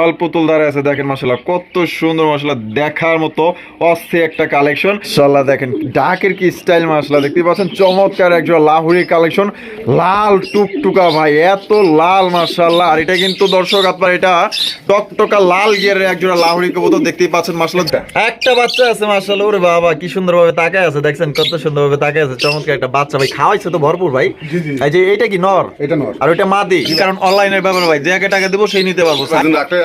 All পুতুল দাঁড়ায় আছে দেখেন মাসাল্লাহ কত সুন্দর মাসাল্লাহ দেখার মতো অস্থির একটা কালেকশন। মাসাল্লাহ দেখেন ডাকের কি স্টাইল মাসাল্লাহ দেখতে পাচ্ছেন চমৎকার একজন লাহুরি কালেকশন লাল টুকটুকা ভাই এত লাল মাসাল্লাহ আর এটা কিন্তু দর্শক আপনার এটা টকটকা লাল গিয়ারের একজোড়া লাহুরি কবুতর দেখতেই পাচ্ছেন মাসাল্লাহ একটা বাচ্চা আছে মাসাল্লাহ ওরে বাবা কি সুন্দর ভাবে তাকায় আছে দেখছেন কত সুন্দর ভাবে তাকায় আছে চমৎকার একটা বাচ্চা ভাই খাওয়াইছে তো ভরপুর ভাই। এই যে এটা কি নর? এটা নর। আর ওইটা মাদি কারণ অনলাইনের ব্যাপার ভাই যে টাকা দেবো সেই নিতে পারব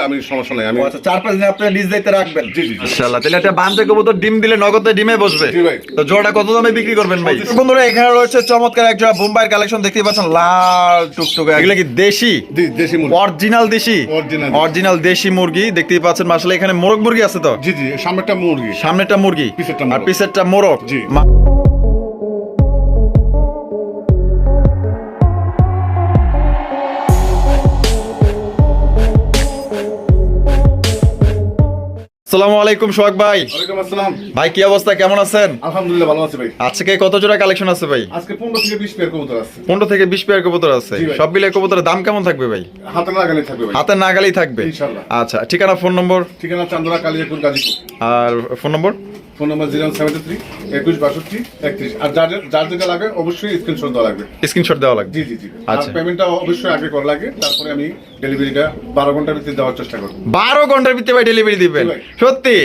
আমি সমস্যা নাই আমি আচ্ছা চার পাঁচ দিন আপনি নিজ দায়িত্বে রাখবেন। জি, জি, জি। ইনশাআল্লাহ তাহলে একটা বান্ধে কবুতর ডিম দিলে নগদে ডিমে বসবে। জি ভাই। তো জোড়াটা কত দামে বিক্রি করবেন ভাই? বন্ধুরা এখানে রয়েছে চমৎকার এক জোড়া বোম্বাইয়ের কালেকশন দেখতে পাচ্ছেন লাল টুকটুকে। এগুলো কি দেশি? দেশি মুরগি। অরিজিনাল দেশি। অরিজিনাল দেশি। মুরগি দেখতেই পাচ্ছেন মাসালে এখানে মোরগ মুরগি আছে তো? জি জি সামনেটা মুরগি। সামনেটা মুরগি? আর। পিছেরটা মোরগ? জি। আসসালামু আলাইকুম সোহাগ ভাই। ওয়ালাইকুম আসসালাম। ভাই কি অবস্থা? কেমন আছেন? আলহামদুলিল্লাহ ভালো আছে ভাই। আজকে কত জোড়া কালেকশন আছে ভাই? আজকে থেকে পেয়ার কবুতর আছে। পনেরো থেকে বিশ পেয়ার কবুতর আছে। সব মিলে কবুতরের দাম কেমন থাকবে ভাই? হাতে থাকবে ভাই। হাতে নাগালেই থাকবে। ইনশাআল্লাহ। আচ্ছা ঠিকানা ফোন নম্বর ঠিকানা গাজীপুর। আর phone number phone number zero seventy three একুশ বাষট্টি একত্রিশ। আর যার যার যেটা লাগে অবশ্যই স্ক্রিনশট দেওয়া লাগবে। স্ক্রিনশট দেওয়া লাগবে? জি জি জি। আর আচ্ছা। পেমেন্টটা অবশ্যই আগে করা লাগে তারপরে আমি ডেলিভারিটা বারো ঘণ্টার ভিতরে দেওয়ার চেষ্টা করব। বারো ঘণ্টার ভিতরে ভাই ডেলিভারি দিবেন? সত্যি?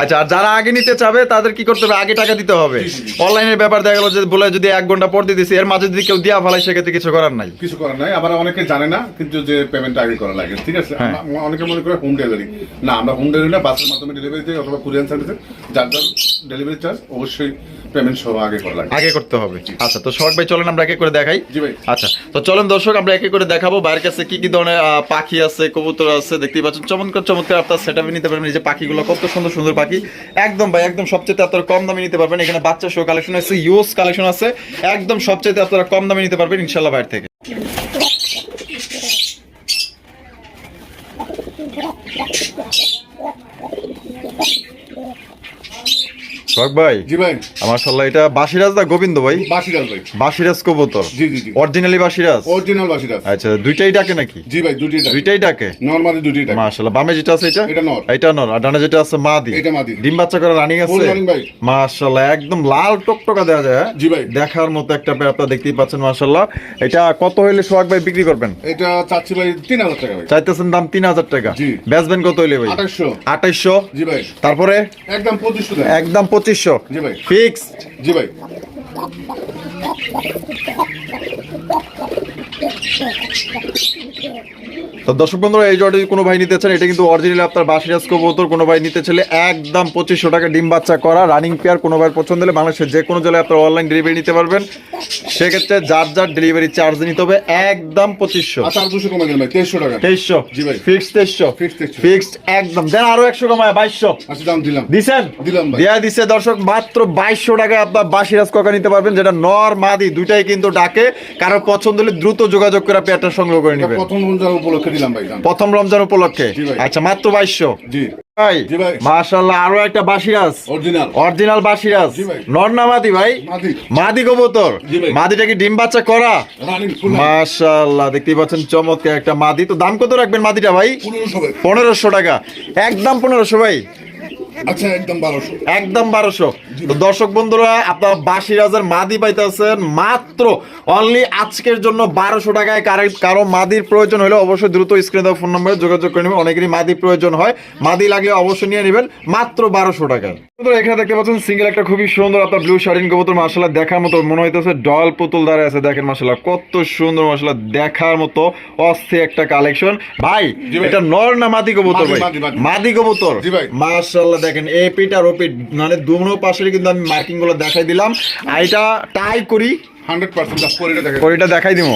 আচ্ছা আর যারা আগে নিতে চাবে তাদের কি করতে হবে? আগে টাকা দিতে হবে। অনলাইনের ব্যাপার দেখা গেল যে বলে যদি এক ঘণ্টা পর দিতেছি এর মাঝে যদি কেউ দিয়া ফেলায় সেক্ষেত্রে কিছু করার নাই। কিছু করার নাই। আবার অনেকে জানে না কিন্তু যে পেমেন্টটা আগে করা লাগে ঠিক আছে? হ্যাঁ। অনেকে মনে করে হোম ডেলিভারি না আমরা হোম ডেলিভারি না বাসের মাধ্যমে ডেলিভারি দিই অথবা কুরিয়ার সার্ভিসে যার যার ডেলিভারি চার্জ অবশ্যই পেমেন্ট সহ আগে করা লাগে আগে করতে হবে। আচ্ছা তো শখ ভাই চলেন আমরা একে করে দেখাই। জি ভাই। আচ্ছা তো চলেন দর্শক আমরা একে করে দেখাবো বাইরের কাছে কি কি ধরনের পাখি আছে কবুতর আছে দেখতেই পাচ্ছেন। চমৎকার চমৎকার আপনার সেট নিতে পারবেন। এই যে পাখিগুলো কত সুন্দর সুন্দর পাখি। একদম ভাই একদম সবচেয়ে আপনারা কম দামে নিতে পারবেন। এখানে বাচ্চা শো কালেকশন আছে ইউজ কালেকশন আছে। একদম সবচেয়ে আপনারা কম দামে নিতে পারবেন ইনশাল্লাহ বাইরে থেকে। শখ ভাই জি ভাই। মাশাআল্লাহ এটা বাসিরাজ না গোবিন্দ ভাই? বাসিরাজ ভাই। বাসিরাজ কবুতর। জি জি জি। অরিজিনালি বাসিরাজ? অরিজিনাল বাসিরাজ। আচ্ছা দুইটাই ডাকে নাকি? জি ভাই দুটি দুইটাই ডাকে? নর্মালি দুটি টাকা মাশাআল্লাহ বামে যেটা আছে এটা? এটা নর। এটা নর আর ডানে যেটা আছে মাদি। এটা মাদি। ডিম বাচ্চা করে রানিং আছে? ভাই। মাশাআল্লাহ একদম লাল টকটকা দেওয়া যায় হ্যাঁ? জি ভাই। দেখার মতো একটা ব্যাপার দেখতেই পাচ্ছেন মাশাআল্লাহ। এটা কত হইলে সোহাগ ভাই বিক্রি করবেন? এটা চাচ্ছি ভাই তিন হাজার টাকা ভাই। চাইতেছেন দাম তিন হাজার টাকা। জি। বেচবেন কত হইলে ভাই? আঠাশশো। আঠাইশশো জি ভাই। তারপরে? একদম পঁচিশশো টাকা। একদম পঁচিশশো। জি ভাই। ফিক্সড। জি ভাই। তো দর্শক বন্ধুরা এই জোড়া যদি কোনো ভাই নিতে চান এটা কিন্তু অরিজিনাল আপনার বাসিরাজ কবুতর কোনো ভাই নিতে চাইলে একদম পঁচিশশো টাকা ডিম বাচ্চা করা রানিং পেয়ার কোনো ভাইয়ের পছন্দ হলে বাংলাদেশের যে কোনো জেলায় আপনার অনলাইন ডেলিভারি নিতে পারবেন। সেক্ষেত্রে যার যার ডেলিভারি চার্জ নিতে হবে একদম পঁচিশশো। আচ্ছা ভাই তেইশশো টাকা। তেইশশো। জি ভাই। ফিক্সড তেইশশো। ফিক্সড একদম। দেন আরও একশো কমায় বাইশশো। আচ্ছা দাম দিলাম। দিছেন? দিলাম ভাই। দেয়া দিছে দর্শক মাত্র বাইশশো টাকায় আপনার বাসিরাজ ককা নিতে পারবেন যেটা নর মাদি দুইটাই কিন্তু ডাকে। কারও পছন্দ হলে দ্রুত যোগাযোগ করে পেয়ারটা সংগ্রহ করে নেবেন। প্রথম উপলক্ষে দিলাম ভাই প্রথম রমজান উপলক্ষে? আচ্ছা মাত্র বাইশশো। জি। ভাই মাশাল্লাহ আরও একটা বাসিরাজ। অরিজিনাল বাসিরাজ। নর না মাদি ভাই। মাদি। কবুতর। মাদিটা কি ডিম বাচ্চা করা? মাশাল্লাহ দেখতেই পাচ্ছেন চমৎকার একটা মাদি। তো দাম কত রাখবেন মাদিটা ভাই। পনেরোশো টাকা। একদম পনেরোশো ভাই। আচ্ছা একদম বারোশো। একদম বারোশো। দর্শক বন্ধুরা আপনারা বাসিরাজের মাদি পাইতেছেন। মাত্র অনলি আজকের জন্য বারোশো টাকায় কারও কারও মাদির প্রয়োজন হলে অবশ্যই দ্রুত স্ক্রিনে দেওয়া ফোন নম্বরে যোগাযোগ করে নেবেন। অনেকেরই মাদি প্রয়োজন হয়। মাদি লাগলে অবশ্যই নিয়ে নেবেন। মাত্র বারোশো টাকায়। এখানে দেখতে পাচ্ছেন সিঙ্গেল একটা খুবই সুন্দর আপনার ব্লু শাড়িন কবুতর মাসালা দেখার মতো মনে হইতেছে। ডল পুতুল দাঁড়ায় আছে দেখেন মাসালা কত সুন্দর মাসালা দেখার মতো অস্থির একটা কালেকশন ভাই এটা নর না মাদি কবুতর মাদি, ভাই? মাদি, কবুতর। মাশাআল্লাহ দেখেন এ পিট আর ও পিট মানে দুনো পাশে কিন্তু আমি মার্কিংগুলো দেখাই দিলাম। আর এটা টাই করি। হান্ড্রেড পার্সেন্ট পরিটা দেখে করিটা দেখাই দিব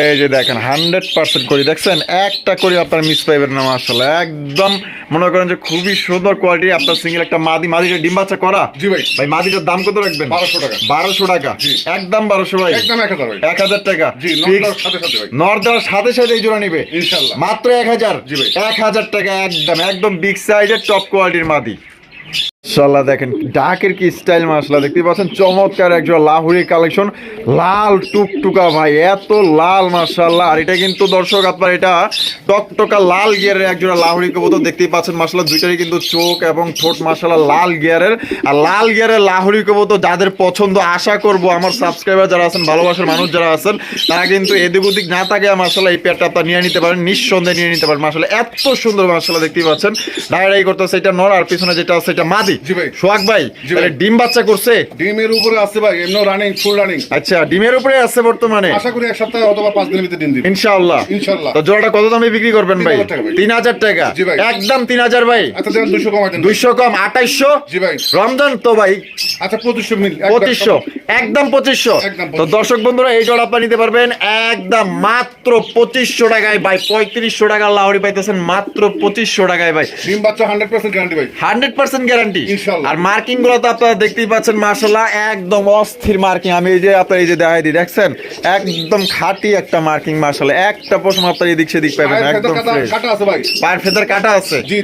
এই যে দেখেন হান্ড্রেড পার্সেন্ট করি দেখছেন? একটা করি আপনার মিস পাইবেন না মাশাআল্লাহ। একদম মনে করেন যে খুবই সুন্দর কোয়ালিটি আপনার সিঙ্গেল একটা মাদি। মাদিটা ডিম বাচ্চা করা? জি ভাই। ভাই মাদিটার দাম কত রাখবেন? 1200 টাকা। বারোশো টাকা। একদম বারোশো ভাই। একদম এক হাজার এক হাজার টাকা। জি Fixed। সাথে সাথে এই জোড়া নিবে। মাত্র এক হাজার। এক হাজার টাকা একদম একদম বিগ সাইজের টপ কোয়ালিটির মাদি। মাশাআল্লাহ দেখেন, ডাকের কি স্টাইল মাশাআল্লাহ দেখতে পাচ্ছেন, চমৎকার একজন লাহুরি কালেকশন লাল টুকটুকা ভাই, এত লাল আর এটা কিন্তু দর্শক আপনার এটা টকটকা লাল গিয়ারের লাহুরি দেখতেই পাচ্ছেন দুইটারই কিন্তু চোখ এবং ঠোঁট লাল গিয়ারের আর লাল গিয়ারের লাহুরি যাদের পছন্দ, আশা করব আমার সাবস্ক্রাইবার যারা আছেন, ভালোবাসার মানুষ যারা আছেন, তারা কিন্তু এদিক ওদিক না থাকে মাশাআল্লাহ এই পেয়ারটা আপনার নিয়ে নিতে পারেন, নিঃসন্দেহে নিয়ে নিতে পারেন, মাশাআল্লাহ, এত সুন্দর মাশাআল্লাহ, দেখতেই পাচ্ছেন ডায়রাই করতেছে, এটা নর আর পিছনে যেটা আছে, এটা মাদি। সোহাগ ভাই তাহলে ডিম বাচ্চা করছে? ডিমের উপরে আছে ভাই এমনি রানিং ফুল রানিং আচ্ছা ডিমের উপরে আছে বর্তমানে? আশা করি এক সপ্তাহ অথবা পাঁচ দিনের ভিতরে ডিম দিবে। ইনশাআল্লাহ। ইনশাআল্লাহ। তো জোড়াটা কত দামে বিক্রি করবেন ভাই? 3,000 টাকা একদম তিন হাজার ভাই। আচ্ছা দেন কম আঠাইশশো। জি ভাই। রমজান তো ভাই। আচ্ছা মিল একদম- তো দর্শক বন্ধুরা এই জোড়া আপনারা নিতে পারবেন। একদম মাত্র পঁচিশশো টাকায় ভাই। পঁয়ত্রিশশো টাকা লাহরি পাইতেছেন। মাত্র পঁচিশশো টাকায় ভাই। ডিম বাচ্চা হান্ড্রেড পার্সেন্ট গ্যারান্টি ভাই। হান্ড্রেড পার্সেন্ট গ্যারান্টি আর মার্কিংগুলো তো আপনারা দেখতেই পাচ্ছেন মার্শাল্লাহ একদম অস্থির মার্কিং। আমি এই যে আপনার এই যে দেখাই দিই দেখছেন? একদম খাঁটি একটা মার্কিং মার্শাল্লাহ একটা পশম আপনার এদিক সেদিক পাবেন একদম কাটা। কাটা পায়ের ফেদার কাটা আছে? জি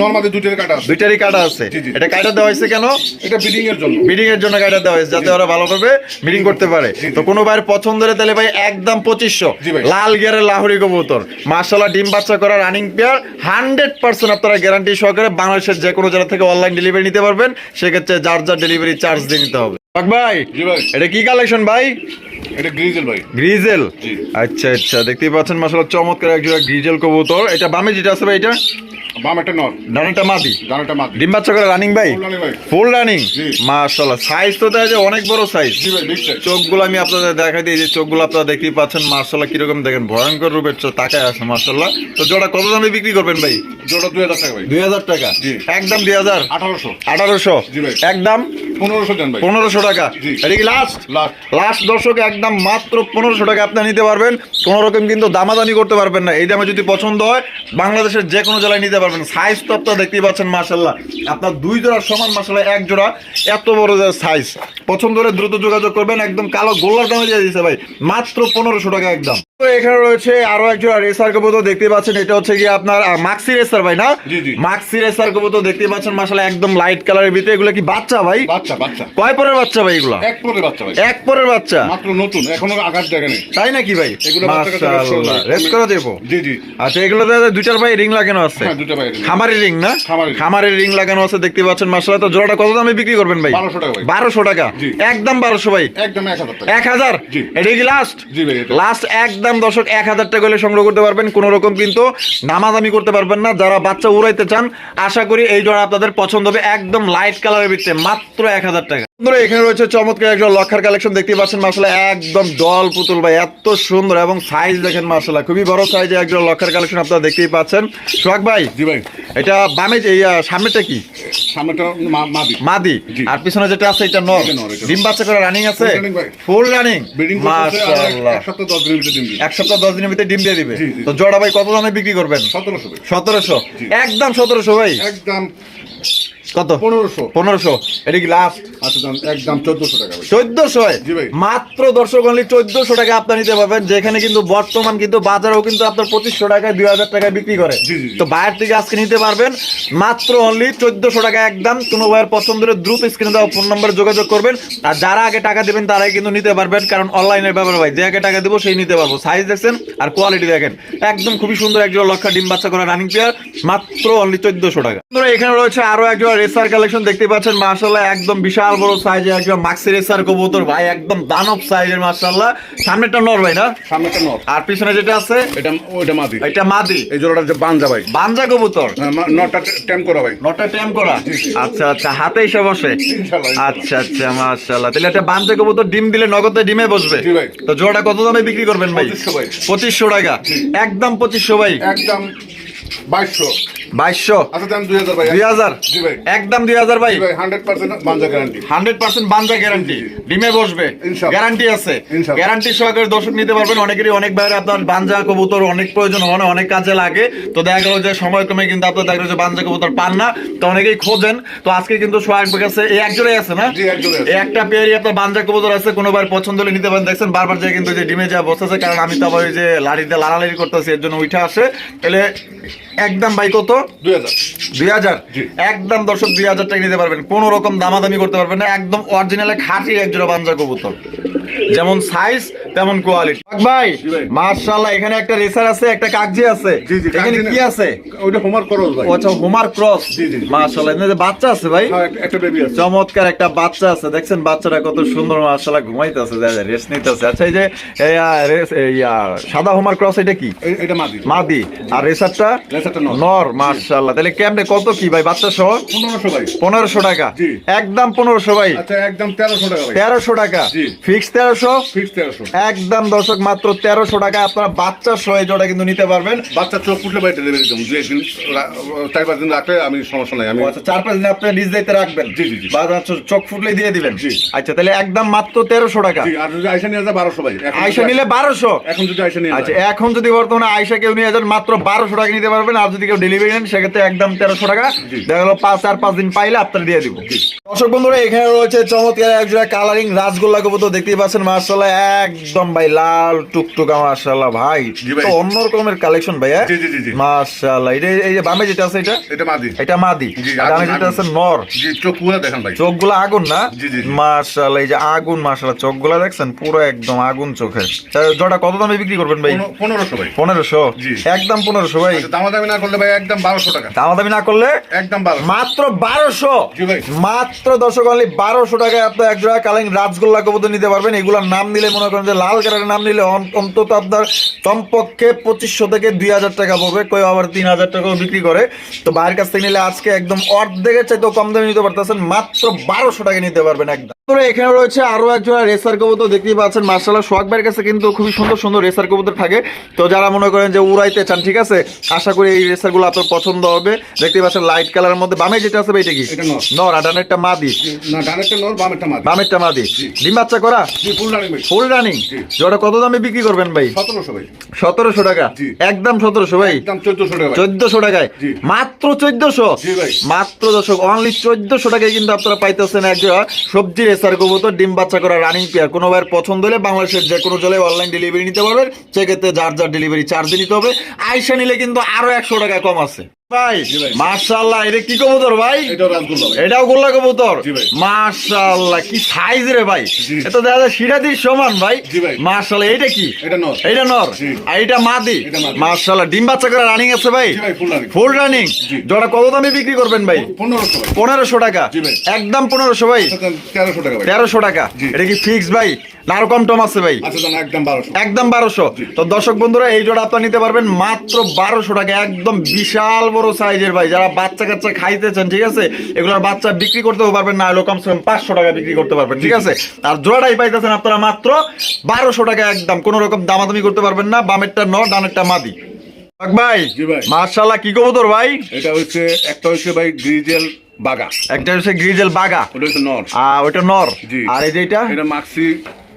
নর্মালি দুইটার কাটা আছে। দুইটারই কাটা আছে। এটা কাটা দেওয়া হয়েছে কেন? এটা এর জন্য। এর জন্য গাড়িটা দেওয়া হয়েছে যাতে ওরা ভালোভাবে মিটিং করতে পারে। তো কোনো ভাইয়ের পছন্দ হলে তাহলে ভাই একদম পঁচিশশো। লাল গিয়ারের লাহরি কবুতর। মার্শাল্লাহ ডিম বাচ্চা করা রানিং পেয়ার হান্ড্রেড পার্সেন্ট আপনারা গ্যারান্টি সহকারে বাংলাদেশের যে কোনো জেলা থেকে অনলাইন ডেলিভারি নিতে পারবেন সেক্ষেত্রে যার যার ডেলিভারি চার্জ দিয়ে নিতে হবে। ভাই এটা কি কালেকশন ভাই? এটা গ্রিজেল ভাই। গ্রিজেল আচ্ছা আচ্ছা দেখতেই পাচ্ছেন মাসাল্লাহ চমৎকার একজোড়া গ্রিজেল কবুতর। এটা বামে যেটা আছে ভাই এটা? বাম একটা নর ডানাটা মাদি ডানাটা মাত ডিম বাচ্চা করে রানিং ভাই? Full running ভাই। ফুল রানিং মাশাআল্লাহ। সাইজ তো যে অনেক বড় সাইজ চোখগুলো আমি আপনাদের দেখাই দিই যে চোখগুলো আপনারা দেখতেই পাচ্ছেন মার্শাল্লাহ কীরকম দেখেন ভয়ঙ্কর রূপের চোখ তাকায় আছে তো জোড়া কত দামে বিক্রি করবেন ভাই? জোড়া দুই হাজার টাকা ভাই। দুই হাজার টাকা? একদম দুই হাজার? আঠারোশো। আঠারোশো? একদম? পনেরোশো ভাই। পনেরোশো টাকা। এটা কি লাস্ট লাস্ট লাস্ট দর্শক একদম মাত্র পনেরোশো টাকা আপনি নিতে পারবেন। কোনো রকম কিন্তু দামাদামি করতে পারবেন না। এই দামে যদি পছন্দ হয় বাংলাদেশের যে কোনো জেলায় নিতে পারবেন। সাইজ তো আপনারা দেখতেই পাচ্ছেন মার্শাল্লাহ আপনার দুই জোড়ার সমান মার্শাল্লাহ এক জোড়া। এত বড় সাইজ পছন্দ হলে দ্রুত যোগাযোগ করবেন। একদম কালো গোল্লার দামে দিয়ে দিচ্ছে ভাই। মাত্র পনেরোশো টাকা একদম। তো এখানে রয়েছে আরও এক জোড়া রেসার কবুতর দেখতে পাচ্ছেন। এটা হচ্ছে কি আপনার মাক্সি রেসার ভাই না। মাক্সি রেসার কবুতর দেখতে পাচ্ছেন। মার্শাল্লাহ একদম লাইট কালারের ভিতরে। এগুলো কি বাচ্চা ভাই? বাচ্চা বাচ্চা। কয় পরের বাচ্চা ভাই এগুলো? এক পরে বাচ্চা ভাই। এক পরের বাচ্চা? মাত্র নতুন এখনও আঘাত দেখে নেই। তাই নাকি ভাই? এগুলো রস করে দেবো। জি জি। আচ্ছা এগুলোতে দুইটার ভাই রিং লাগানো আছে। হ্যাঁ খামারি রিং না? খামারি খামারের রিং লাগানো আছে দেখতে পাচ্ছেন। মাশাআল্লাহ তো জোড়াটা কত দামে বিক্রি করবেন ভাই? 1200 টাকা বারোশো টাকা। একদম বারোশো ভাই। একদম এক হাজার এটা কি লাস্ট লাস্ট একদম দর্শক এক হাজার টাকা হলে সংগ্রহ করতে পারবেন কোন রকম কিন্তু নামাদামি করতে পারবেন না। যারা বাচ্চা উড়াইতে চান আশা করি এই জোড়া আপনাদের পছন্দ হবে। একদম লাইট কালারের ভিত্তিতে মাত্র এক হাজার টাকা। বন্ধুরা, এখানে রয়েছে চমৎকার একজন লক্ষার কালেকশন দেখতে পাচ্ছেন মাসালা একদম ডল পুতুল ভাই এত সুন্দর এবং সাইজ দেখেন মাসালা খুবই বড় সাইজে একজন লক্ষার কালেকশন আপনারা দেখতেই পাচ্ছেন। সোহাগ ভাই জি ভাই। এটা বামে সামনেটা কি? সামনেটা মাদি। মাদি। আর পিছনে যেটা আছে এটা নর। এটা নর, এটা নর। ডিম বাচ্চা করে রানিং আছে? Full running ভাই। ফুল রানিং এক- মাশাআল্লাহ। এক সপ্তাহ দশ দিনের ভিতরে ডিম দিয়ে দিবে। তো জোড়া ভাই কত দামে বিক্রি করবেন? সতেরোশো সতেরোশো? একদম সতেরোশো ভাই? একদম কত? পনেরোশো। পনেরোশো। এটা কি লাস্ট আচ্ছা দাম একদম চোদ্দশো টাকা চোদ্দশো মাত্র দর্শক অনলি চোদ্দশো টাকা আপনার নিতে পারবেন যেখানে কিন্তু বর্তমান কিন্তু বাজারেও কিন্তু আপনার পঁচিশশো টাকায় দুই হাজার টাকায় বিক্রি করে। তো বাইরের থেকে আজকে নিতে পারবেন মাত্র অনলি চোদ্দশো টাকা একদম। কোনো ভাইয়ের পছন্দ হলে দ্রুত স্ক্রিনে দেওয়া ফোন নম্বরে যোগাযোগ করবেন। আর যারা আগে টাকা দেবেন তারাই কিন্তু নিতে পারবেন কারণ অনলাইনের ব্যাপার ভাই যে আগে টাকা দেবো সেই নিতে পারব। সাইজ দেখছেন আর কোয়ালিটি দেখেন। একদম খুবই সুন্দর একজন লক্ষা ডিম বাচ্চা করা রানিং পেয়ার মাত্র অনলি চোদ্দশো টাকা। এখানে রয়েছে আরও একজন রেসার কালেকশন দেখতে পাচ্ছেন মার্শাল্লাহ একদম বিশাল বড় সাইজে একজন মাক্সি রেসার কবুতর ভাই একদম দানব সাইজের মার্শাল্লাহ সামনেটা নর ভাই না? সামনেটা নর। আর পিছনে যেটা আছে? এটা ওইটা মাদি। এটা মাদি। এই জোড়াটা যে বাঞ্জা ভাই। বাঞ্জা কবুতর? হ্যাঁ, নটটা টেম করা ভাই। নটা ট্যাম করা? আচ্ছা আচ্ছা হাতে এসে বসে আচ্ছা আচ্ছা মাশাআল্লাহ। তাহলে একটা বাঞ্জা কবুতর ডিম দিলে নগদে ডিমে বসবে। তো জোড়াটা কত দামে বিক্রি করবেন ভাই? 2500 ভাই। পঁচিশশো টাকা। একদম পঁচিশশো ভাই। একদম বাইশশো। বাইশশো? দাম দুই হাজার ভাই। দুই হাজার? জি ভাই। একদম দুই হাজার ভাই। হান্ড্রেড পার্সেন্ট বাঞ্জা গ্যারান্টি হান্ড্রেড পার্সেন্ট বাঞ্জা গ্যারান্টি ডিমে বসবে। গ্যারান্টি আছে। গ্যারান্টি সহকারে দর্শক নিতে পারবেন। অনেকেরই অনেক বাইরে আপনার বাঞ্জা কবুতর অনেক প্রয়োজন হয় অনেক কাজে লাগে। তো দেখা গেল যে সময় কমে কিন্তু আপনার দেখা গেল যে বাঞ্জা কবুতর পান না। তো অনেকেই খোঁজেন। তো আজকে কিন্তু সোহাগ কাছে এই একজোড়াই আছে না? একটা পেয়ারই আপনার বাঞ্জা কবুতর আছে কোনোবার পছন্দ হলে নিতে পারেন। দেখছেন বারবার যে কিন্তু যে ডিমে যা বসেছে কারণ আমি তো আবার ওই যে লাড়িতে লাড়ালাড়ি করতেছি এর জন্য উঠে আসে। তাহলে একদম ভাই কত? দুই হাজার। একদম দর্শক দুই হাজার টাকা নিতে পারবেন। কোন রকম দামাদামি করতে পারবেন না। একদম অরিজিনালে খাঁটি একজোড়া বাঞ্জা কবুতর। যেমন সাইজ তেমন কোয়ালিটি ভাই মার্শাল্লাহ এখানে একটা রেসার আছে একটা কাগজি আছে। এখানে কি আছে? ওইটা হোমওয়ার্ক করো ভাই। আচ্ছা হোমার ক্রস। মার্শাল্লাহ এখানে বাচ্চা আছে ভাই। হ্যাঁ, একটা- বেবি আছে। চমৎকার একটা বাচ্চা আছে। দেখছেন বাচ্চাটা কত সুন্দর মার্শাল্লাহ ঘুমাইতেছে। রেস্ট নিতেছে। আচ্ছা এই যে রেস- সাদা হোমার ক্রস এটা কি? এটা মাদি। মাদি। আর রেসারটা নর। নর তাহলে কেমনে কত কি ভাই বাচ্চা সহ? পনেরোশো ভাই। টাকা। একদম ভাই। আচ্ছা একদম টাকা ভাই। টাকা। ফিক্স ফিক্স একদম দর্শক মাত্র টাকা আপনারা বাচ্চা সহ জোড়া কিন্তু নিতে পারবেন। বাচ্চা চোখ ফুটলে ভাই ডেলিভারি দেবো দু একদিন চার পাঁচ দিন রাখলে আমি সমস্যা নাই আমি আচ্ছা চার পাঁচ দিন আপনি নিজ দায়িত্বে রাখবেন। জি, জি, জি। চোখ ফুটলে দিয়ে দিবেন। জি। আচ্ছা তাহলে একদম মাত্র তেরোশো টাকা। জি, আর যদি আইসা নিয়ে যায় বারোশো ভাই। এখন আয়সা নিলে বারোশো? এখন যদি নিয়ে আচ্ছা এখন যদি বর্তমানে আয়সা কেউ নিয়ে যান মাত্র বারোশো টাকা নিতে পারবেন আর যদি কেউ ডেলিভারি নেন সেক্ষেত্রে একদম তেরোশো টাকা। দেখা গেলো পাঁচ চার পাঁচ দিন পাইলে আপনার দিয়ে দিব। দর্শক বন্ধুরা এখানে রয়েছে চমৎকার একজোড়া কালারিং রাসগোল্লা কবুতর দেখতেই পাচ্ছেন মার্শাল্লাহ একদম ভাই লাল টুকটুকা মার্শাল্লাহ ভাই। তো অন্য রকমের কালেকশন ভাইয়া। মার্শাল্লাহ এটা এই যে বামে যেটা আছে এটা? এটা মাদি। এটা মাদি। ডানে আগুন, যেটা আছে নর। জি চোখ পুরো দেখেন ভাই। চোখগুলো আগুন না। মার্শাল্লাহ এই যে আগুন মার্শাল্লাহ চোখগুলো দেখছেন পুরো একদম আগুন চোখের জোড়া কত দামে বিক্রি করবেন ভাই? পনেরোশো ভাই। পনেরোশো? একদম পনেরোশো ভাই। আচ্ছা, দামাদামি না করলে ভাই একদম বারোশো টাকা। দামাদামি না করলে একদম বারোশো। মাত্র বারোশো। মাত্র দর্শক অনলি বারোশো টাকায় আপনি এক জোড়া কালিং রাজগোল্লা কবুতর নিতে পারবেন। এগুলোর নাম দিলে মনে করেন যে লাল কালারের নাম নিলে অন- অন্তত আপনার কমপক্ষে পঁচিশশো থেকে দুই হাজার টাকা পড়বে। কেউ আবার তিন হাজার টাকাও বিক্রি করে। তো বাইরের কাছ থেকে নিলে আজকে একদম অর্ধেকের চাইতেও কম দামে নিতে পারতেছেন। মাত্র বারোশো টাকা নিতে পারবেন একদম। এখানে রয়েছে আরও এক জোড়া রেসার কবুতর দেখতেই পাচ্ছেন মার্শাল্লাহ সোহাগ ভাইয়ের কাছে কিন্তু খুবই সুন্দর সুন্দর রেসার কবুতর থাকে। তো যারা মনে করেন যে উড়াইতে চান ঠিক আছে আশা করি এই রেসারগুলো আপনার পছন্দ হবে। দেখতে পাচ্ছেন লাইট কালারের মধ্যে বামে যেটা আছে এটা কি? নর। না ডানেরটা মাদি। বামেরটা মাদি। ডিম বাচ্চা করা? Full running. জোড়া কত দামে বিক্রি করবেন ভাই? সতেরোশো টাকা? একদম সতেরোশো ভাই? চোদ্দশো টাকায়? মাত্র চোদ্দশো? মাত্র দর্শক অনলি চোদ্দশো টাকায় কিন্তু আপনারা পাইতেছেন একজোড়া সবজি রেসার কবুতর ডিম বাচ্চা করা রানিং পেয়ার কোনো ভাইয়ের পছন্দ হলে বাংলাদেশের যে কোনো জলে অনলাইন ডেলিভারি নিতে পারবেন সেক্ষেত্রে যার যার ডেলিভারি চার্জ নিতে হবে। আইসা নিলে কিন্তু আরও একশো টাকা কম আছে। ভাই মার্শাল্লাহ এটা কি কবুতর ভাই? এটাও ভাই। এটাও গোল্লা কবুতর? মার্শাল্লাহ কি সাইজ রে ভাই। জি। এটা দেখা যায় সিরাদির সমান ভাই। মার্শাল্লাহ এটা কি? এটা নর। এটা নর। জি। আর এটা মাদি। মার্শাল্লাহ ডিম বাচ্চা করে রানিং আছে ভাই? Full running. জোড়া কত দামে বিক্রি করবেন ভাই? পনেরোশো টাকা। একদম পনেরোশো ভাই। আচ্ছা, তেরোশো টাকা। এটা কি ফিক্স ভাই? না আরও কম টম আছে ভাই? আচ্ছা একদম বারোশো। তো দর্শক বন্ধুরা এই জোড়া আপনারা নিতে পারবেন মাত্র বারোশো টাকা। একদম বিশাল বড় সাইজের ভাই যারা বাচ্চা কাচ্চা খাইতেছেন ঠিক আছে? এগুলোর বাচ্চা বিক্রি করতেও পারবেন না হলেও কমসে কম পাঁচশো টাকা বিক্রি করতে পারবেন ঠিক আছে? আর জোড়াটাই পাইতেছেন আপনারা মাত্র বারোশো টাকা একদম কোন রকম দামাদামি করতে পারবেন না বামেরটা ন ডানেরটা মাদি। ভাই মার্শাল্লাহ কি কবুতর ভাই? এটা হচ্ছে একটা হচ্ছে ভাই গ্রিজেল বাগা। একটা হচ্ছে গ্রিজেল বাগা। ওটা হচ্ছে নর আর ওইটা নর। আর এই যে এটা? এটা মাক্সি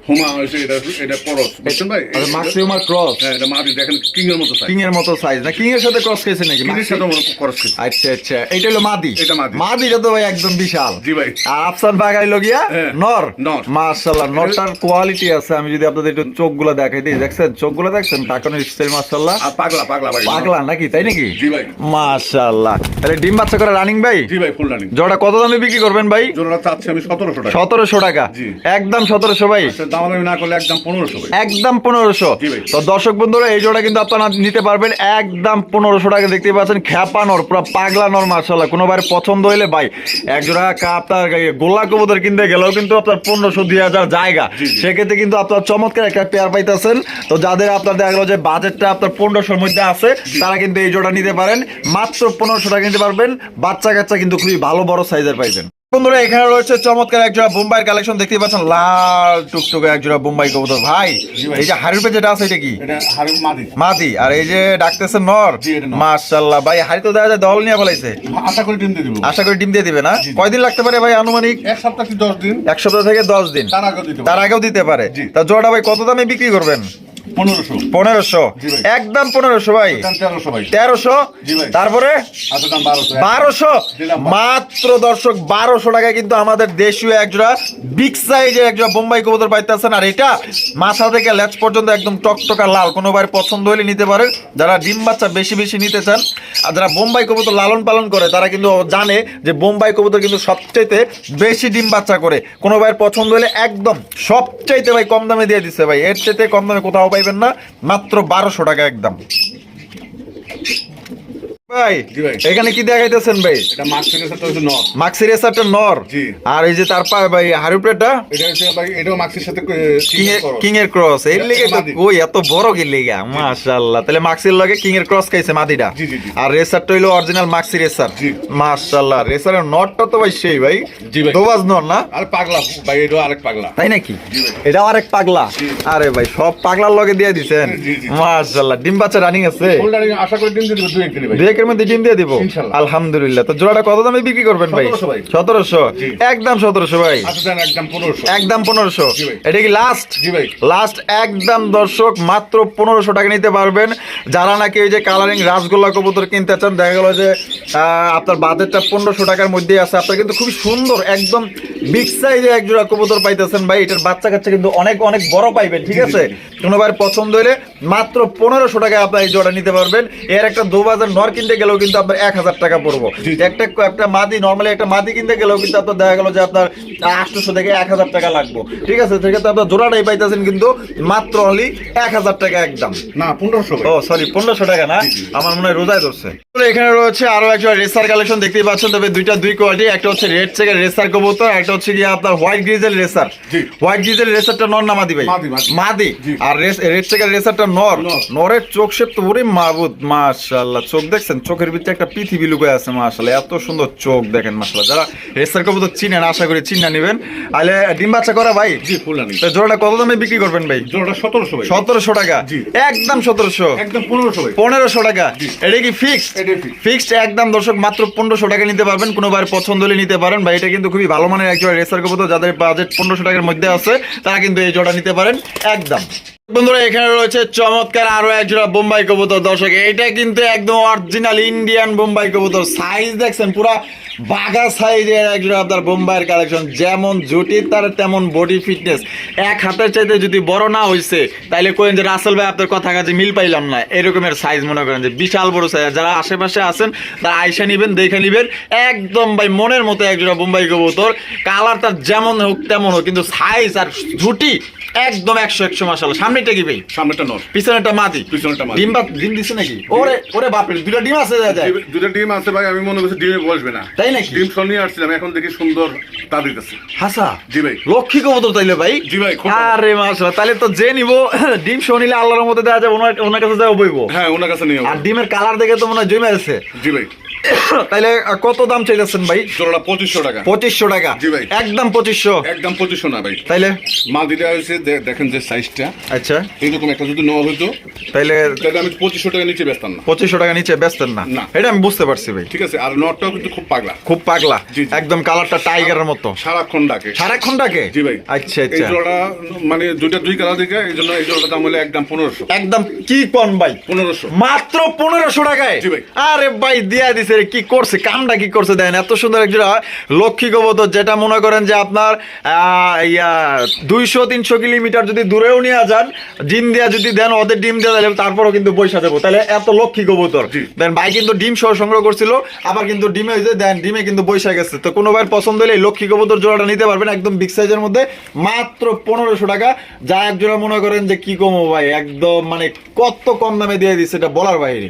হুমা হয়েছে এটা এটা পরস বুঝছেন ভাই? মাক্সিমার ক্রস? হ্যাঁ এটা মাদি দেখেন কিং এর মতো সাইজ কিং এর মতো সাইজ না কিং এর সাথে ক্রস খেয়েছে নাকি কিং এর সাথে খরচ খেয়েছে। আচ্ছা আচ্ছা এটা হলো মাদি। এটা মাদি। মাদিটা তো ভাই একদম বিশাল। জি ভাই। আর আফসান বাগাইলো গিয়া হ্যাঁ, নর। নর। মার্শাল্লাহ নরটার কোয়ালিটি আছে আমি যদি আপনাদের একটু চোখগুলো দেখাই দিই দেখছেন? চোখগুলো দেখছেন? টাকানোর স্টাইল আর পাগলা পাগলা ভাই পাগলা নাকি তাই নাকি? জি ভাই। তাহলে ডিম বাচ্চা করে রানিং ভাই? জি ভাই ফুল রানিং জোড়া কত দামে বিক্রি করবেন ভাই? জোড়া চাচ্ছি আমি সতেরোশো টাকা। সতেরোশো টাকা। একদম সতেরোশো ভাই। আচ্ছা, দামাদামি না করলে একদম পনেরোশো একদম পনেরোশো। তো দর্শক বন্ধুরা এই জোড়া কিন্তু আপনারা নিতে পারবেন একদম পনেরোশো টাকা। দেখতে পাচ্ছেন খ্যাপানোর পুরো পাগলানোর মার্শাল্লাহ কোনো বারে পছন্দ হইলে ভাই এক জোড়া আপনার গোল্লা কবুতর কিনতে গেলেও কিন্তু আপনার পনেরোশো দুই হাজার জায়গা। সেক্ষেত্রে কিন্তু আপনার চমৎকার একটা পেয়ার পাইতেছেন। তো যাদের আপনার দেখা গেলো যে বাজেটটা আপনার পনেরোশোর মধ্যে আছে তারা কিন্তু এই জোড়া নিতে পারেন। মাত্র পনেরোশো টাকা নিতে পারবেন। বাচ্চা কাচ্চা কিন্তু খুবই ভালো বড় সাইজের পাইবেন। বন্ধুরা এখানে রয়েছে চমৎকার এক জোড়া বোম্বাইয়ের কালেকশন দেখতে পাচ্ছেন লাল টুকটুকে এক জোড়া বোম্বাই কবুতর। ভাই এই যে হাড়ির পেয়ে যেটা আছে এটা কি? মাদি। আর এই যে ডাকতেছে নর। মাশাল্লাহ ভাই হাড়ি তো দেখা যায় দল নিয়ে ফেলাইছে। আশা করি টিম দিয়ে দিব। আশা করি ডিম দিয়ে দিবে না? কয়দিন লাগতে পারে ভাই আনুমানিক? এক সপ্তাহ কি দশ দিন? এক সপ্তাহ থেকে দশ দিন। তার আগেও দিতে পারে। তা জোড়া ভাই কত দামে বিক্রি করবেন? পনেরোশো। একদম পনেরোশো ভাই। তেরোশো। তারপরে? আচ্ছা বারোশো। বারোশো। মাত্র দর্শক বারোশো টাকায় কিন্তু আমাদের দেশীয় একজোড়া বিগ সাইজের একজোড়া বোম্বাই কবুতর পাইতেছেন। আর এটা মাথা থেকে লেজ পর্যন্ত একদম টকটকা লাল। কোনো বার পছন্দ হলে নিতে পারেন যারা ডিম বাচ্চা বেশি বেশি নিতে চান, আর যারা বোম্বাই কবুতর লালন পালন করে, তারা কিন্তু জানে যে বোম্বাই কবুতর কিন্তু সবচাইতে বেশি ডিম বাচ্চা করে। কোনো ভাইয়ের পছন্দ হলে একদম সবচাইতে ভাই কম দামে দিয়ে দিচ্ছে ভাই। এর চাইতে কম দামে কোথাও পাইবেন না। মাত্র বারোশো টাকা একদম। ভাই জি এখানে কি দেখাইতেছেন ভাই? এটা মাছ থেকে সেটা হচ্ছে নর। মাক্সি রেসারটা নর। জি। আর এই যে তার পা ভাই হারুপ্রেটা এটা হচ্ছে ভাই এটাও মাছের সাথে কিং এর ক্রস এর এটা লিগে তো মাদি। কই এত বড় কি লিগা? মাশাআল্লাহ। তাহলে মাক্সির লগে কিং এর ক্রস খাইছে মাদিটা। জি, জি, জি। আর রেসারটা হইল অরিজিনাল মাক্সি রেসার মাশাআল্লাহ। রেসারের নটটা তো ভাই সেই ভাই। জি ভাই। দোবাজ নর না? আর পাগলা। ভাই এটাও আরেক পাগলা। তাই নাকি? এটা আরেক পাগলা। আরে ভাই সব পাগলার লগে দিয়ে দিছেন। মাশাআল্লাহ। ডিম বাচ্চা রানিং আছে? হোল্ডার আশা করি দিন দিয়ে দুই একদিনে ভাই। দুই একের মধ্যে ডিম দিয়ে দিব। আলহামদুলিল্লাহ। তো জোড়াটা কত দামে বিক্রি করবেন ভাই? সতেরোশো একদম সতেরোশো ভাই। একদম পনেরোশো। এটা কি লাস্ট লাস্ট একদম দর্শক মাত্র পনেরোশো টাকা নিতে পারবেন। যারা নাকি ওই যে কালারিং রাসগোল্লা কবুতর কিনতে চান দেখা গেল যে আপনার বাজেটটা পনেরোশো টাকার মধ্যে আছে। আপনার কিন্তু খুবই সুন্দর একদম বিগ সাইজে এক জোড়া কবুতর পাইতেছেন ভাই। এটার বাচ্চা কাচ্চা কিন্তু অনেক অনেক বড় পাইবেন ঠিক আছে? কোনোবার পছন্দ হলে মাত্র পনেরোশো টাকায় আপনার এই জোড়া নিতে পারবেন। এর একটা দু বাজার নর কিনতে গেলেও কিন্তু আপনার এক হাজার টাকা পড়ব। একটা একটা মাদি নর্মালি একটা মাদি কিনতে গেলেও কিন্তু আপনার দেখা গেল যে আপনার আটশোশো থেকে এক হাজার টাকা লাগবে। ঠিক আছে? সেক্ষেত্রে আপনার জোড়াটাই পাইতেছেন কিন্তু মাত্র অনলি এক হাজার টাকা একদম। না পনেরোশো ও সরি পনেরোশো টাকা না? আমার মনে হয় রোজায় ধরছে। এখানে রয়েছে আরও একটা রেসার কালেকশন দেখতেই পাচ্ছেন তবে দুইটা দুই কোয়ালিটি একটা হচ্ছে রেড চেকের রেসার কবুতর একটা হচ্ছে গিয়ে আপনার white grizzle racer. White grizzle রেসারটা নর না মাদি ভাই? মাদি। আর রেড চেকের রেসারটা নর। নর। নরের চোখ শেপ তো ওরে মাহবুদ মাশাআল্লাহ চোখ দেখছেন চোখের ভিতরে একটা পৃথিবী লুকায় আছে মাশাআল্লাহ। এত সুন্দর চোখ দেখেন মাশাআল্লাহ। যারা রেসার কবুতর চিনেন আশা করি চিনা নেবেন। আলে ডিম বাচ্চা করা ভাই? জি জোড়াটা কত দামে বিক্রি করবেন ভাই? জোড়াটা সতেরোশো সতেরোশো টাকা? একদম সতেরোশো? একদম পনেরোশো পনেরোশো টাকা? এটা কি ফিক্সড ফিক্সড একদম দর্শক মাত্র পনেরোশো টাকা নিতে পারবেন। কোনোবার পছন্দ হলে নিতে পারেন। ভাই এটা কিন্তু খুবই ভালো মানের একজন রেসার কবুতর। যাদের বাজেট পনেরোশো টাকার মধ্যে আছে তারা কিন্তু এই জোড়া নিতে পারেন। একদম। বন্ধুরা, এখানে রয়েছে চমৎকার আরও এক জোড়া বোম্বাই কবুতর। দর্শক এটা কিন্তু একদম অরিজিনাল ইন্ডিয়ান বোম্বাই কবুতর। সাইজ দেখছেন, পুরা বাঘা সাইজের এক জোড়া আপনার বোম্বাইয়ের কালেকশন যেমন জুটি, তার তেমন বডি ফিটনেস এক হাতের চাইতে যদি বড় না হইছে, তাইলে কোয়েন যে রাসেল ভাই আপনার কথা কাছে মিল পাইলাম না। এরকমের সাইজ মনে করেন যে বিশাল বড় সাইজ যারা আশেপাশে আছেন, তারা আইসা নিবেন, দেখে নিবেন। একদম ভাই, মনের মতো একজোড়া বোম্বাই কবুতর। কালার তার যেমন হোক, তেমন হোক, কিন্তু সাইজ আর ঝুটি একদম একশো একশো মাসাল সামনেটা কি ভাই? সামনেটা নর। পিছনেটা মাদি। পিছনেরটা মাদি। ডিম ডিম দিছে নাকি? ওরে ওরে বাপরে দুটা ডিম আছে ডিম- দুটো ডিম আছে ভাই আমি মনে করছি ডিমে বসবে না। তাই নাকি? ডিম সব নিয়ে আসছিলাম এখন দেখি সুন্দর তা দিতেছে। হাসা? জি ভাই। লক্ষ্মী কবুতর তাইলে ভাই? জি ভাই, আরে মাশাআল্লাহ তাহলে তো যে নিব ডিম সহ নিলে আল্লাহর মধ্যে দেওয়া যাবে ওনার ওনার কাছে যাব বইবো। হ্যাঁ ওনার কাছে নিয়ে আর ডিমের কালার দেখে তো মনে হয় জমে আছে। জি ভাই। তাইলে কত দাম চাইতেছেন ভাই? জোড়াটা পঁচিশশো টাকা। পঁচিশশো টাকা। জি ভাই। একদম পঁচিশশো। একদম পঁচিশশো না ভাই। তাইলে? মা দিলে হয়েছে দেখেন যে সাইজটা আচ্ছা। এইরকম একটা যদি নেওয়া হতো তাইলে তাহলে আমি পঁচিশশো টাকা নিচে বেচতাম না। পঁচিশশো টাকা নিচে বেচতেন না? না। এটা আমি বুঝতে পারছি ভাই। ঠিক আছে আর নটটাও কিন্তু খুব পাগলা। খুব পাগলা। একদম কালারটা টাইগারের মতো। সারাক্ষণ ডাকে। সারাক্ষণ ডাকে? জি ভাই। আচ্ছা এই আচ্ছা। জোড়াটা মানে দুইটা দুই কালার দিকে এই জন্য এই জোড়াটা দাম হলো একদম পনেরোশো। একদম কি কন ভাই? পনেরোশো। মাত্র পনেরোশো টাকায়? জি ভাই। আরে ভাই দিয়া দিছে রে, কি করছে? কামটা কি করছে দেন এত সুন্দর একজোড়া লক্ষ্মী কবুতর যেটা মনে করেন যে আপনার ইয়া দুইশো তিনশো কিলোমিটার যদি দূরেও নিয়ে যান ডিম দেওয়া যদি দেন ওদের ডিম দেওয়া দিলে তারপরও কিন্তু পয়সা দেবো তাহলে এত লক্ষ্মী কবুতর দেন ভাই কিন্তু ডিম সহ সংগ্রহ করছিল আবার কিন্তু ডিমে হয়েছে দেন ডিমে কিন্তু পয়সা গেছে। তো কোনো ভাই পছন্দ হলে এই লক্ষ্মী কবুতর জোড়াটা নিতে পারবেন একদম বিগ সাইজের মধ্যে মাত্র পনেরোশো টাকা। যা এক জোড়া মনে করেন যে কি কমো ভাই একদম মানে কত কম দামে দিয়ে দিচ্ছে এটা বলার বাইরে।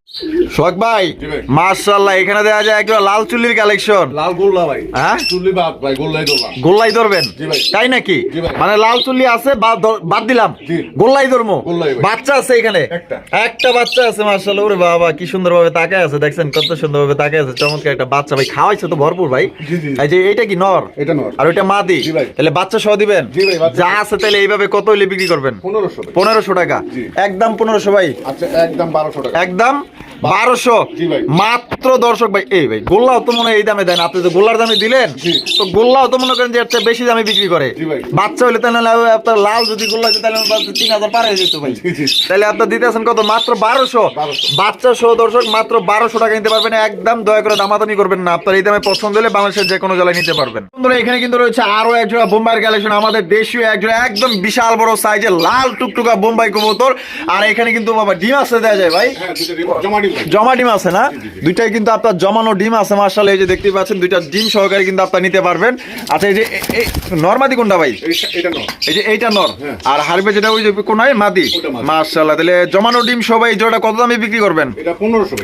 সোহাগ ভাই এখানে যায় একটা লাল চুল্লির কালেকশন লাল গোল্লা ভাই। হ্যাঁ? চুল্লি বাদ ভাই গোল্লাই গোল্লাই ধরবেন? তাই নাকি? মানে লাল চুল্লি আছে বাদ দিলাম। গোল্লাই ধর্ম বাচ্চা আছে এখানে? একটা। বাচ্চা আছে ওরে বাবা কি সুন্দর ভাবে তাকায় আছে দেখছেন? কত সুন্দর ভাবে তাকায় আছে। চমৎকার একটা বাচ্চা ভাই খাওয়াইছে তো ভরপুর ভাই। এই যে এটা কি নর? এটা নর। আর ওইটা মাদি। তাহলে বাচ্চা সহ দিবেন? যা আছে তাহলে এইভাবে কত হইলে বিক্রি করবেন? পনেরোশো। পনেরোশো টাকা। একদম পনেরোশো ভাই। আচ্ছা একদম বারোশো টাকা। একদম বারোশো। মাত্র দর্শক ভাই এই ভাই গোল্লাও তো মনে হয় এই দামে দেন আপনি তো গোল্লার দামে দিলেন তো গোল্লাও তো মনে করেন যে একটা বেশি দামে বিক্রি করে। বাচ্চা হলে তাহলে আপনার লাল যদি গোল্লা তাহলে তিন হাজার পার যেত ভাই। তাহলে আপনার দিতেছেন কত? মাত্র বারোশো। বাচ্চা সহ দর্শক মাত্র বারোশো টাকা নিতে পারবেন। একদম দয়া করে দামাদামি করবেন না। আপনার এই দামে পছন্দ হলে বাংলাদেশের যে কোনো জেলায় নিতে পারবেন। বন্ধুরা এখানে কিন্তু রয়েছে আরও এক জোড়া বোম্বাইয়ের কালেকশন। আমাদের দেশীয় এক জোড়া একদম বিশাল বড় সাইজের লাল টুকটুকা বোম্বাই কবুতর। আর এখানে কিন্তু বাবা ডিম আসতে দেওয়া যায় ভাই। হ্যাঁ জমা ডিম আছে না? দুইটাই কিন্তু আপনার জমানো ডিম আছে মার্শাল এই যে দেখতে পাচ্ছেন দুইটা ডিম সহকারে কিন্তু আপনার নিতে পারবেন। আচ্ছা এই যে নর্মাদি কোনটা ভাই? এই- যে এইটা নর। হ্যাঁ। আর হারবে যেটা ওই যে কোনায় মাদি। মার্শাল্লাহ তাহলে জমানো ডিম সবাই জোড়াটা কত দামে বিক্রি করবেন?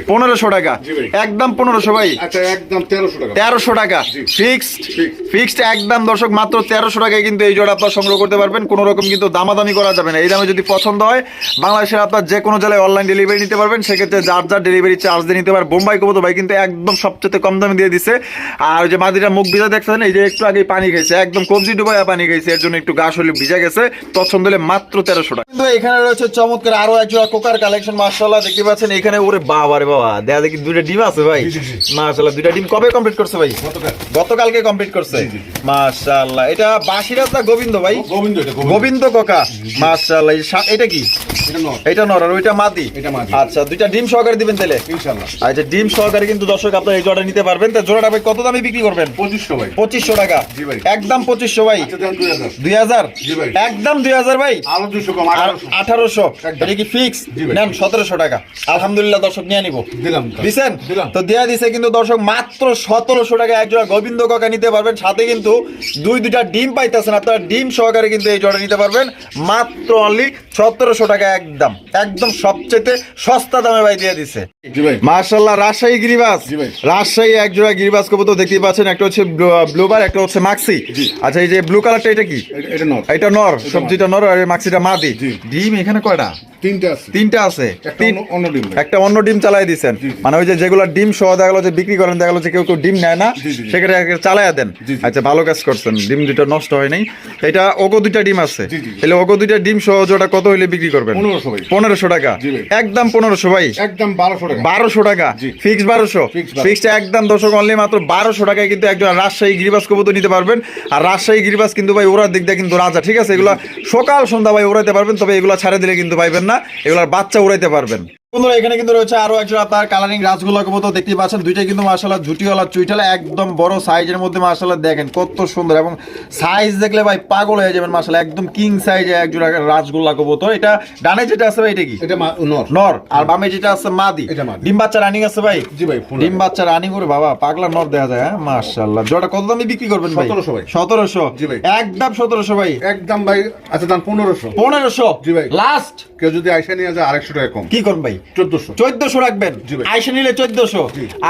পনেরোশো টাকা। একদম পনেরোশো ভাই। আচ্ছা তেরোশো টাকা। ফিক্সড। ফিক্সড। একদম দর্শক মাত্র তেরোশো টাকায় কিন্তু এই জোড়া আপনার সংগ্রহ করতে পারবেন। কোনো রকম কিন্তু দামাদামি করা যাবে না। এই দামে যদি পছন্দ হয় বাংলাদেশের আপনার যে কোনো জেলায় অনলাইন ডেলিভারি নিতে পারবেন। সেক্ষেত্রে যার যার ডেলিভারি চার্জ দিয়ে নিতে পারবেন বোম্বাই কবতো ভাই কিন্তু একদম সবচেয়ে কম দামে দিয়ে দিছে। আর ওই যে মাদিরা মুখ ভিজা দেখছেন এই যে একটু আগে পানি খেয়েছে একদম কবজি ডুবাইয়া পানি খেয়েছে এর জন্য একটু গা শরীর ভিজা গেছে। পছন্দ হলে মাত্র তেরোশো টাকা। কিন্তু এখানে রয়েছে চমৎকার আরও এক জোড়া কোকার কালেকশন মার্শাল্লাহ দেখতে পাচ্ছেন এখানে ওরে বাবা রে বাবা দেখা দেখি দুইটা ডিম আছে ভাই। মার্শাল্লাহ দুইটা ডিম কবে কমপ্লিট করছে ভাই? গতকালকে কমপ্লিট করছে। মাশাআল্লাহ এটা বাসিরাজ না গোবিন্দ ভাই? গোবিন্দ এটা গোবিন্দ। কাকা। সা- এটা কি? এটা নর। আর ওইটা মাদি। এটা মাদি। আচ্ছা দুইটা ডিম সহকারে দিবেন তাহলে? ইনশাল্লাহ আচ্ছা ডিম সহকারে কিন্তু দর্শক আপনারা এই জোড়াটা নিতে পারবেন। তা জোড়াটা ভাই কত দামে বিক্রি করবেন? পঁচিশশো ভাই। পঁচিশশো টাকা। জি ভাই। একদম পঁচিশশো ভাই। আচ্ছা দেন দুই হাজার। দুই হাজার? জি ভাই। একদম দুই হাজার ভাই। আরও দুশো কম আর আঠারোশো। আঠারোশো। একদম। এটা কি ফিক্স নেন সতেরোশো টাকা। আলহামদুলিল্লাহ দর্শক নিয়ে নিবো। দিলাম। দিলাম। তো দেয়া দিছে কিন্তু দর্শক মাত্র সতেরোশো টাকা। এক জোড়া গোবিন্দ কাকা নিতে পারবেন। সাথে কিন্তু দুই দুইটা ডিম পাইতেছেন। আপনারা ডিম সহকারে কিন্তু এই জোড়া নিতে পারবেন। মাত্র অনলি সতেরোশো টাকা একদম। একদম সবচেয়ে সস্তা দামে ভাই দিয়ে দিছে। ভাই। মার্শাল্লাহ রাজশাহী গিরিবাস। রাজশাহী এক জোড়া গিরিবাস কবুতর দেখতেই পাচ্ছেন একটা হচ্ছে ব্লুবার একটা হচ্ছে মাক্সি আচ্ছা এই যে ব্লু কালারটা এটা কি? এটা- নর। সবজিটা নর আর এই মাক্সিটা মাদি। ডিম এখানে কয়টা? তিনটে আছে। তিনটা আছে। একটা অন্য- ডিম চালাই দিছেন। মানে ওই যে যেগুলো ডিম সহ দেখা গেলো যে বিক্রি করেন দেখা গেলো যে কেউ কেউ ডিম নেয় না। সেক্ষেত্রে চালাইয়া দেন। আচ্ছা ভালো কাজ করছেন। ডিম দুটো নষ্ট হয় নাই। এটা ওগো দুইটা ডিম আছে। তাহলে ওগো দুইটা ডিম সহ যেটা কত হইলে বিক্রি করবেন? পনেরোশো টাকা। একদম পনেরোশো ভাই। একদম বারোশো টাকা। ফিক্স বারোশো? Fixed 1200 ফিক্সড একদম দর্শক অনলি মাত্র বারোশো টাকায় কিন্তু একজন রাজশাহী গিরিবাস কবুতর নিতে পারবেন। আর রাজশাহী গিরিবাস কিন্তু ভাই ওরা দিক দিয়ে কিন্তু রাজা ঠিক আছে? এগুলা সকাল সন্ধ্যা ভাই উড়াইতে পারবেন তবে এগুলা ছাড়ে দিলে কিন্তু পাইবেন না। এগুলার বাচ্চা উড়াইতে পারবেন। বন্ধুরা এখানে কিন্তু রয়েছে আরও একজন আপনার কালারিং রাজগোলা কবুতর দেখতেই পাচ্ছেন। দুইটাই কিন্তু মার্শাল্লাহ ঝুটিওয়ালা চুইটালা একদম বড় সাইজের মধ্যে মার্শাল্লাহ দেখেন কত সুন্দর। এবং সাইজ দেখলে ভাই পাগল হয়ে যাবেন মার্শাল্লাহ একদম কিং সাইজে একজোড়া রাজগোল্লা কবুতর। এটা ডানে যেটা আছে ভাই এটা কি? এটা নর। নর। আর বামে যেটা আছে মাদি। এটা ডিম বাচ্চা রানিং আছে ভাই? জি ভাই ডিম বাচ্চা রানিং করে বাবা পাগলা নর দেখা যায় হ্যাঁ? মাশাআল্লাহ। জোড়া কত দামে বিক্রি করবেন ভাই? 1700 ভাই। 1700 জি ভাই। একদম 1700 ভাই। একদম ভাই আচ্ছা দাম পনেরোশো। 1500 জি ভাই। লাস্ট কেউ যদি আইসা নিয়ে যায় আরেকশো টাকা কম। কি করুন ভাই? চোদ্দশো। 1400 রাখবেন। নিলে 1400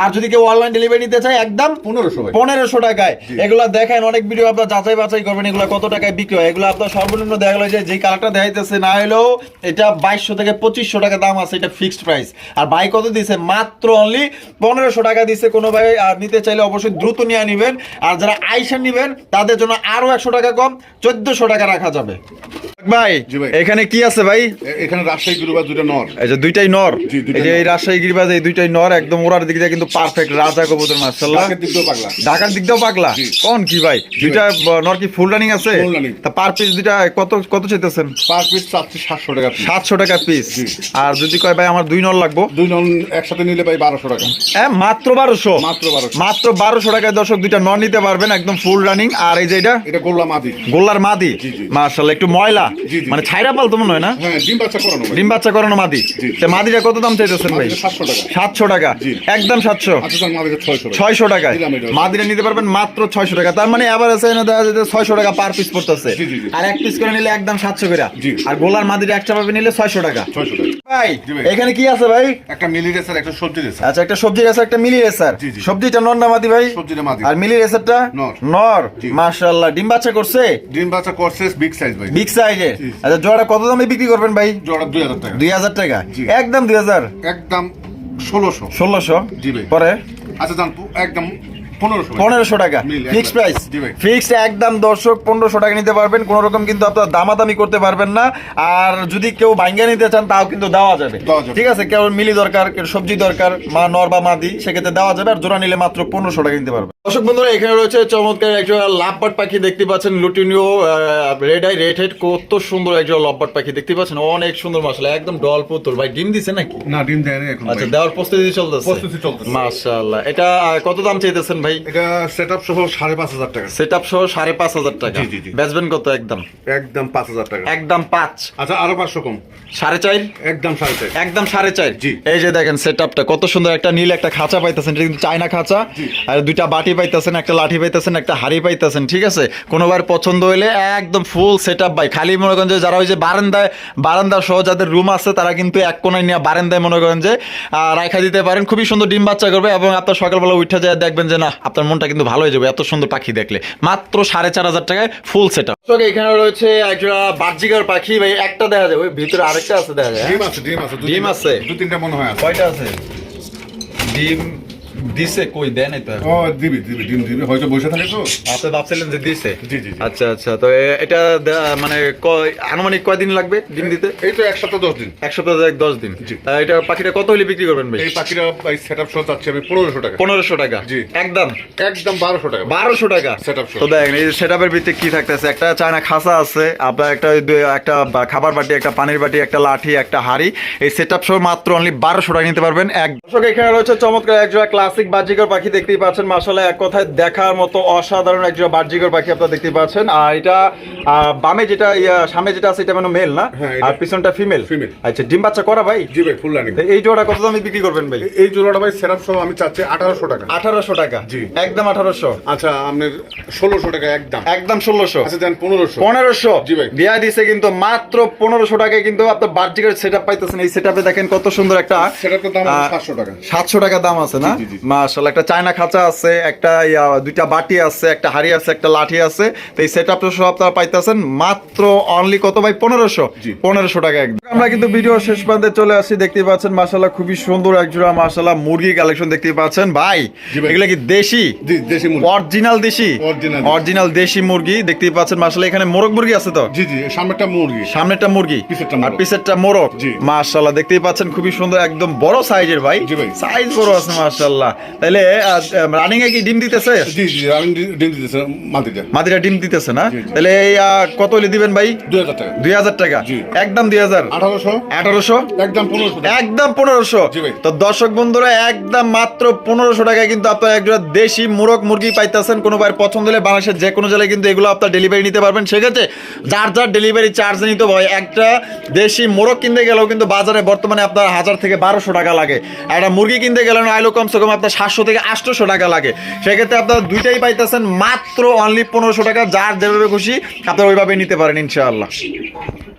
আর যদি কেউ অনলাইন ডেলিভারি নিতে চায় একদম পনেরোশো পনেরোশো টাকায়। এগুলা দেখেন অনেক ভিডিও আপনার যাচাই বাছাই করবেন এগুলো কত টাকায় বিক্রি হয়। এগুলো আপনার সর্বনিম্ন দেখা গেলো যে যেই কালারটা দেখাইতেছে না হলেও এটা বাইশশো থেকে পঁচিশশো টাকা দাম আছে এটা ফিক্সড প্রাইস আর ভাই কত দিছে? মাত্র অনলি পনেরোশো টাকা দিছে কোনো ভাই। আর নিতে চাইলে অবশ্যই দ্রুত নিয়ে নিবেন। আর যারা আইসা নিবেন তাদের জন্য আরও একশো টাকা কম চোদ্দশো টাকা রাখা যাবে। ভাই এখানে কি আছে ভাই? এখানে রাজশাহী দুটো নর। এই যে দুইটাই নর। এই যে এই রাজশাহী গিরিবাজ এই দুইটাই নর একদম ওরার দিক দিয়ে কিন্তু পারফেক্ট রাজা কবুতর পাগলা। ঢাকার দিক দিয়েও পাগলা? কোন কি ভাই? দুইটা নর কি ফুল রানিং আছে? তা পার পিস দুইটা কত কত চাইতেছেন? পার পিস চারশো সাতশো টাকা সাতশো টাকা পিস আর যদি কয় ভাই আমার দুই নর লাগবো? দুই নন একসাথে নিলে ভাই বারোশো টাকা। হ্যাঁ মাত্র বারোশো? মাত্র বারোশো। মাত্র বারোশো টাকায় দর্শক দুইটা নর নিতে পারবেন একদম ফুল রানিং আর এই যে এটা? এটা গোল্লা মাদি। গোল্লার মাদি? জি। একটু ময়লা। মানে ছাইরা পাল তো মনে হয় না? ডিম বাচ্চা করানো ডিম বাচ্চা করানো মাদি। জি। মাদিটা কত দাম চাইতেছেন ভাই? মাদিটা 700 টাকা। সাতশো টাকা। একদম সাতশো। আচ্ছা মাদিটা ছয়শো টাকা। ছয়শো টাকায়। মাদিরা নিতে পারবেন মাত্র ছয়শো টাকা। তার মানে আবার আছে না দেখা যাচ্ছে ছয়শো টাকা পার পিস পড়তেছে। আর এক পিস করে নিলে একদম সাতশো করে। আর গোলার মাদিরা একটা পাবে নিলে ছয়শো টাকা। ভাই এখানে কি আছে ভাই? একটা মিলি রেসার একটা সবজি রেসার আচ্ছা একটা সবজি রেসার একটা মিলি রেসার। সবজিটা নর না মাদি ভাই? সবজিটা মাদি। আর মিলি রেসারটা নর। মাশাআল্লাহ। ডিম বাচ্চা করছে? ডিম বাচ্চা করছে বিগ সাইজ ভাই। বিগ সাইজে। আচ্ছা জোড়া কত দামে বিক্রি করবেন ভাই? জোড়া দুই হাজার টাকা। দুই হাজার টাকা। জি। একদম দুই হাজার? একদম ষোলোশো। ষোলোশো। জি ভাই। পরে? আচ্ছা জানতো একদম পনেরোশো পনেরোশো টাকা। Fixed price. ফিক্সড একদম দর্শক পনেরোশো টাকা নিতে পারবেন কোনো রকম কিন্তু আপনার দামাদামি করতে পারবেন না। আর যদি কেউ ভাঙ্গা নিতে চান তাও কিন্তু দেওয়া যাবে। ঠিক আছে কেউ মিলি দরকার সবজি দরকার মা নর বা মাদি সেক্ষেত্রে দেওয়া যাবে আর জোড়া নিলে মাত্র পনেরোশো টাকা নিতে পারবে দর্শক বন্ধুরা এখানে রয়েছে চমৎকার একজন লাভবাট পাখি দেখতে পাচ্ছেন lutino red eye red head কত সুন্দর একজন লাভবাট পাখি দেখতে পাচ্ছেন অনেক সুন্দর মশলা একদম ডল পুতুল। ভাই ডিম দিছে নাকি? না ডিম দেয় এখন আচ্ছা দেওয়ার প্রস্তুতি চলতেছে। প্রস্তুতি চলতেছে। মাশাআল্লাহ এটা কত দাম চাইতেছেন ভাই এটা সেট আপ সহ সাড়ে পাঁচ হাজার টাকা। সেট আপ সহ সাড়ে পাঁচ হাজার টাকা। জি, জি। বেচবেন কত একদম? একদম পাঁচ হাজার টাকা। একদম পাঁচ। আচ্ছা আরও পাঁচশো কম। সাড়ে চার? একদম সাড়ে চার। একদম সাড়ে চার। জি। এই যে দেখেন সেট আপটা কত সুন্দর একটা নীল একটা খাঁচা পাইতেছেন এটা কিন্তু চায়না খাঁচা। আর দুইটা বাটি পাইতেছেন একটা লাঠি পাইতেছেন একটা হাড়ি পাইতেছেন ঠিক আছে? কোনোবার পছন্দ হইলে একদম ফুল সেট আপ ভাই। খালি মনে করেন যে যারা ওই যে বারান্দায় বারান্দা সহ যাদের রুম আছে তারা কিন্তু এক কোনায় নিয়ে বারান্দায় মনে করেন যে রাখা দিতে পারেন। খুবই সুন্দর ডিম বাচ্চা করবে এবং আপনার সকালবেলা উঠে যায় দেখবেন যে না আপনার মনটা কিন্তু ভালো হয়ে যাবে এত সুন্দর পাখি দেখলে মাত্র সাড়ে চার হাজার টাকায় ফুল সেট আপ এখানে রয়েছে একটা বার্জিকার পাখি ভাই একটা দেখা যায় ওই ভিতরে আরেকটা আছে দেখা যায়? ডিম আছে ডিম আছে দু ডিম তিনটা- আছে? দু তিনটা মনে হয় কয়টা আছে ডিম দিছে কই দেন তো ও দিবি দিবি ডিম দিবি হয়তো বসে থাকে তো। আপনি ভাবছিলেন যে দিছে? জি, জি। আচ্ছা আচ্ছা তো এটা মানে কয়- আনুমানিক কয়দিন লাগবে ডিম দিতে? এই তো এক সপ্তাহ দশ দিন। এক সপ্তাহ এক দশ দিন। এটা পাখিটা কত হলে বিক্রি করবেন ভাই এই এই সেট আপ সহ চাচ্ছি আমি পনেরোশো টাকা। পনেরোশো টাকা? জি। একদম? একদম বারোশো টাকা। বারোশো টাকা? Setup সহ। তো দেখেন এই সেট আপের ভিত্তি কি থাকতেছে? একটা চায়না খাসা আছে আপনার একটা একটা খাবার বাটি একটা পানির বাটি একটা লাঠি একটা হাড়ি। এই সেট আপ সহ মাত্র অনলি বারোশো টাকা নিতে পারবেন। এক দর্শক এখানে রয়েছে চমৎকার একজোড়া ক্লাসিক বাজিকর পাখি দেখতেই পাচ্ছেন। মাসালে এক কথায় দেখার মতো অসাধারণ একজোড়া বাজিকর পাখি আপনারা দেখতে পাচ্ছেন। আর এটা বামে যেটা সামনে যেটা আছে এটা মানে মেল না? হ্যাঁ, আর পিছনটা ফিমেল Female। আচ্ছা ডিম বাচ্চা করা ভাই? জি ভাই ফুল রানিং এই জোড়া কত দামে বিক্রি করবেন ভাই? এই জোড়াটা ভাই সেট আপ সহ আমি চাচ্ছি আঠারোশো টাকা। আঠারোশো টাকা? জি। একদম আঠারোশো? আচ্ছা আপনার ষোলোশো টাকা একদম। একদম ষোলোশো? আচ্ছা দেন পনেরোশো। পনেরোশো? জি ভাই। দেয়া দিছে কিন্তু মাত্র পনেরোশো টাকায় কিন্তু আপনার বার্জিকের সেট আপ পাইতেছেন। এই সেট আপে দেখেন কত সুন্দর একটা তো দাম আহ, সাতশো টাকা। সাতশো টাকা দাম আছে না? জি, জি, একটা চায়না খাঁচা আছে একটা দুইটা বাটি আছে একটা হাড়ি আছে একটা লাঠি আছে। তো এই সেট আপটা সব আপনারা পাইতেছেন মাত্র অনলি কত ভাই? পনেরোশো। পনেরোশো টাকা একদম। আমরা কিন্তু ভিডিও শেষ প্রান্তে চলে আসি দেখতে পাচ্ছেন খুবই সুন্দর একজোড়া মুরগি কালেকশন দেখতে পাচ্ছেন। ভাই এগুলো কি দেশি? দেশি মুরগি। অরিজিনাল দেশি? অরিজিনাল দেশি। মুরগি দেখতেই পাচ্ছেন মাশাল্লাহ এখানে মোরগ মুরগি আছে তো? জি জি সামনেটা মুরগি। সামনেটা মুরগি। আর। পিছেরটা মোরগ। মাশাআল্লাহ দেখতেই পাচ্ছেন খুবই সুন্দর একদম বড় সাইজের ভাই। ভাই। সাইজ বড় আছে মাশাআল্লাহ। তাহলে রানিং এ কি ডিম দিতেছে? জি জি ডি- ডিম দিতেছে ডিম দিতেছে না। তাহলে এই কত হলে দিবেন ভাই? দুই হাজার টাকা। দুই হাজার টাকা? একদম দুই হাজার? আঠারোশো। আঠারোশো? একদম পনেরোশো টাকা। একদম পনেরোশো? জি ভাই। তো দর্শক বন্ধুরা একদম মাত্র পনেরোশো টাকায় কিন্তু আপনার একজন দেশি মুরগ মুরগি পাইতেছেন। কোনো ভাইয়ের পছন্দ হলে বাংলাদেশের যে কোনো জেলায় কিন্তু এগুলো আপনার ডেলিভারি নিতে পারবেন। সেক্ষেত্রে যার যার ডেলিভারি চার্জ নিতে হয় একটা দেশি মোরগ কিনতে গেলেও কিন্তু বাজারে বর্তমানে আপনার হাজার থেকে বারোশো টাকা লাগে। একটা মুরগি কিনতে গেলেও আইলো কমসে কম আপনার সাতশো থেকে আটশোশো টাকা লাগে। সেক্ষেত্রে আপনার দুইটাই পাইতেছেন মাত্র অনলি পনেরোশো টাকা, যার যেভাবে খুশি আপনার ওইভাবে নিতে পারেন ইনশাআল্লাহ।